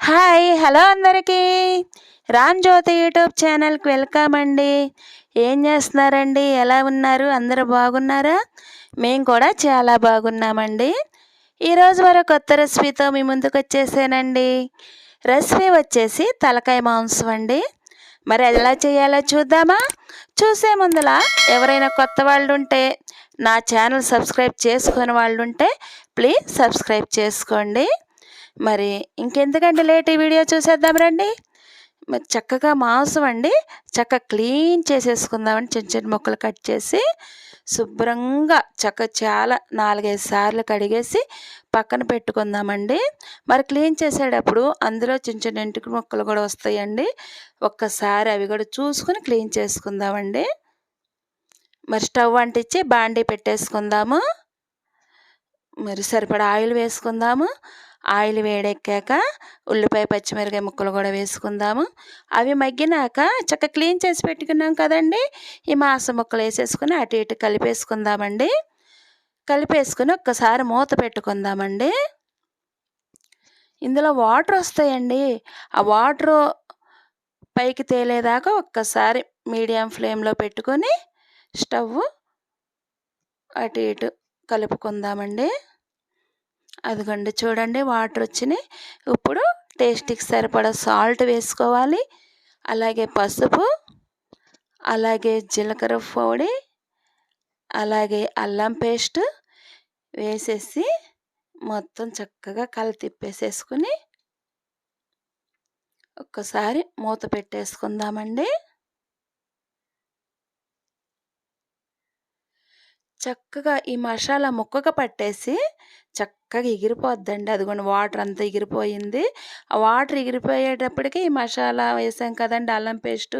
Hi hello అందరికీ. Ram Jyothi YouTube ఛానల్కి welcome అండి. ఏం చేస్తున్నారండి? ఎలా ఉన్నారు? అందరూ బాగున్నారా? మేము కూడా చాలా బాగున్నామండి. ఈరోజు మరో కొత్త రెసిపీతో మీ ముందుకు వచ్చేసానండి. రెసిపీ వచ్చేసి తలకాయ మాంసం అండి. మరి ఎలా చేయాలో చూద్దామా? చూసే ముందల ఎవరైనా కొత్త వాళ్ళు ఉంటే నా ఛానల్ సబ్స్క్రైబ్ చేసుకుని వాళ్ళు ఉంటే ప్లీజ్ సబ్స్క్రైబ్ చేసుకోండి. మరి ఇంకెందుకంటే లేట్ ఈ వీడియో చూసేద్దాం రండి. మరి చక్కగా మాంసం అండి చక్కగా క్లీన్ చేసేసుకుందామని చిన్న చిన్న ముక్కలు కట్ చేసి శుభ్రంగా చక్క చాలా నాలుగైదు సార్లు కడిగేసి పక్కన పెట్టుకుందామండి. మరి క్లీన్ చేసేటప్పుడు అందులో చిన్న చిన్న ఇంటికి ముక్కలు కూడా వస్తాయండి. ఒక్కసారి అవి కూడా చూసుకుని క్లీన్ చేసుకుందామండి. మరి స్టవ్ అంటించి బాండీ పెట్టేసుకుందాము. మరి సరిపడా ఆయిల్ వేసుకుందాము. ఆయిల్ వేడెక్కాక ఉల్లిపాయ పచ్చిమిరకాయ ముక్కలు కూడా వేసుకుందాము. అవి మగ్గినాక చక్క క్లీన్ చేసి పెట్టుకున్నాం కదండి. ఈ మాంసం ముక్కలు వేసేసుకుని అటు ఇటు కలిపేసుకుందామండి. కలిపేసుకుని ఒక్కసారి మూత పెట్టుకుందామండి. ఇందులో వాటర్ వస్తాయండి. ఆ వాటర్ పైకి తేలేదాకా ఒక్కసారి మీడియం ఫ్లేమ్లో పెట్టుకొని స్టవ్ అటు ఇటు కలుపుకుందామండి. అదిగోండి చూడండి వాటర్ వచ్చినాయి ఇప్పుడు టేస్ట్కి సరిపడా సాల్ట్ వేసుకోవాలి. అలాగే పసుపు అలాగే జీలకర్ర పొడి అలాగే అల్లం పేస్ట్ వేసేసి మొత్తం చక్కగా కల తిప్పేసేసుకుని ఒక్కసారి మూత పెట్టేసుకుందామండి. చక్కగా ఈ మసాలా ముక్కగా పట్టేసి చక్కగా ఎగిరిపోద్దండి. అదిగోండి వాటర్ అంతా ఎగిరిపోయింది. ఆ వాటర్ ఎగిరిపోయేటప్పటికి ఈ మసాలా వేసాం కదండి అల్లం పేస్ట్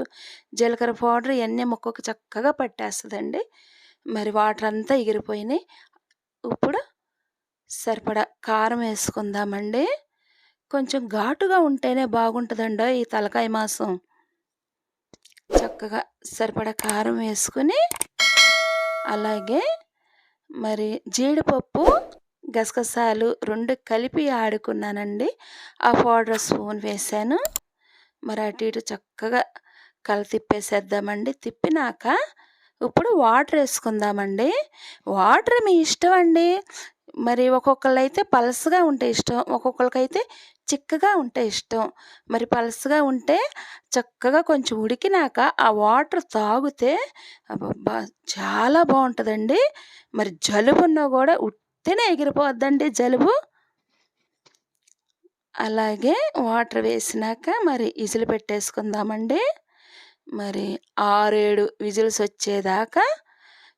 జీలకర్ర పౌడర్ ఇవన్నీ ముక్కకు చక్కగా పట్టేస్తుందండి. మరి వాటర్ అంతా ఎగిరిపోయినాయి. ఇప్పుడు సరిపడా కారం వేసుకుందామండి. కొంచెం ఘాటుగా ఉంటేనే బాగుంటుందండి ఈ తలకాయ మాసం. చక్కగా సరిపడా కారం వేసుకుని అలాగే మరి జీడిపప్పు గసగసాలు రెండు కలిపి ఆడుకున్నానండి. ఆ పౌడర్ స్పూన్ వేసాను. మరి అటు ఇటు చక్కగా కల తిప్పేసేద్దామండి. తిప్పినాక ఇప్పుడు వాటర్ వేసుకుందామండి. వాటర్ మీ ఇష్టం అండి మరి ఒక్కొక్కళ్ళు అయితే ఉంటే ఇష్టం ఒక్కొక్కరికైతే చిక్కగా ఉంటే ఇష్టం. మరి పలసగా ఉంటే చక్కగా కొంచెం ఉడికినాక ఆ వాటర్ తాగితే అబ్బబ్బా! చాలా బాగుంటుందండి. మరి జలుబున్నా కూడా ఉట్టినే ఎగిరిపోద్దండి జలుబు. అలాగే వాటర్ వేసినాక మరి విజిల్ పెట్టేసుకుందామండి. మరి ఆరేడు విజిల్స్ వచ్చేదాకా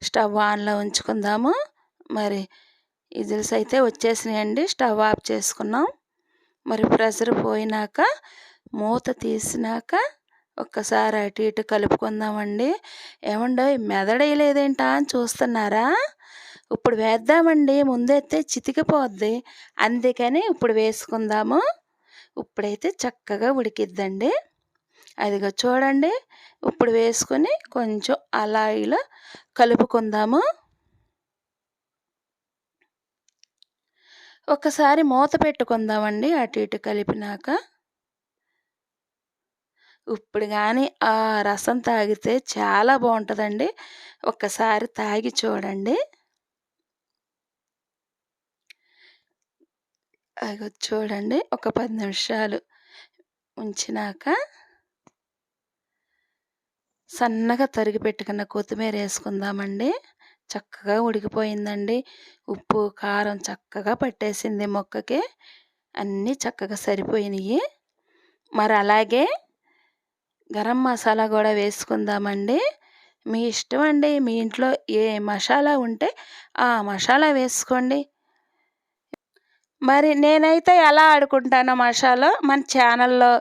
స్టవ్ ఆన్లో ఉంచుకుందాము. మరి విజిల్స్ అయితే వచ్చేసినాయండి. స్టవ్ ఆఫ్ చేసుకున్నాం. మరి ప్రెషర్ పోయినాక మూత తీసినాక ఒక్కసారి అటు ఇటు కలుపుకుందామండి. ఏమండో మెదడేయలేదేంటా అని చూస్తున్నారా? ఇప్పుడు వేద్దామండి. ముందైతే చితికిపోద్ది. అందుకని ఇప్పుడు వేసుకుందాము. ఇప్పుడైతే చక్కగా ఉడికిద్దండి. అదిగో చూడండి. ఇప్పుడు వేసుకొని కొంచెం అలా ఇలా కలుపుకుందాము. ఒకసారి మూత పెట్టుకుందామండి అటు ఇటు కలిపినాక. ఇప్పుడు కానీ ఆ రసం తాగితే చాలా బాగుంటుందండి. ఒక్కసారి తాగి చూడండి. అగో చూడండి ఒక పది నిమిషాలు ఉంచినాక. సన్నగా తరిగి పెట్టుకున్న కొత్తిమీర వేసుకుందామండి. చక్కగా ఉడికిపోయిందండి. ఉప్పు కారం చక్కగా పట్టేసింది మొక్కకి. అన్నీ చక్కగా సరిపోయినాయి. మరి అలాగే గరం మసాలా కూడా వేసుకుందామండి. మీ ఇష్టం అండి. మీ ఇంట్లో ఏ మసాలా ఉంటే ఆ మసాలా వేసుకోండి. మరి నేనైతే ఎలా ఆడుకుంటానో మసాలా మన ఛానల్లో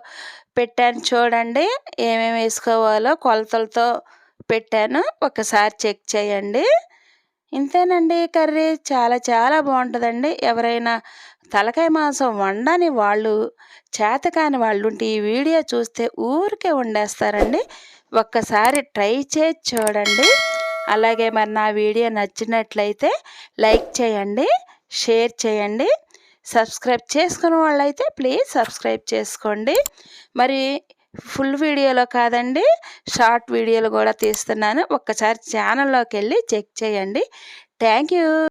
పెట్టాను చూడండి. ఏమేమి వేసుకోవాలో కొలతలతో పెట్టాను. ఒకసారి చెక్ చేయండి. ఇంతేనండి కర్రీ చాలా చాలా బాగుంటుందండి. ఎవరైనా తలకాయ మాంసం వండని వాళ్ళు చేతకాని వాళ్ళు ఉంటే ఈ వీడియో చూస్తే ఊరికే వండేస్తారండి. ఒక్కసారి ట్రై చేసి చూడండి. అలాగే మరి నా వీడియో నచ్చినట్లయితే లైక్ చేయండి షేర్ చేయండి. సబ్స్క్రైబ్ చేసుకున్న వాళ్ళైతే ప్లీజ్ సబ్స్క్రైబ్ చేసుకోండి. మరి ఫుల్ వీడియోలో కాదండి షార్ట్ వీడియోలు కూడా తీస్తున్నాను. ఒక్కసారి ఛానల్లోకి వెళ్ళి చెక్ చేయండి. Thank you.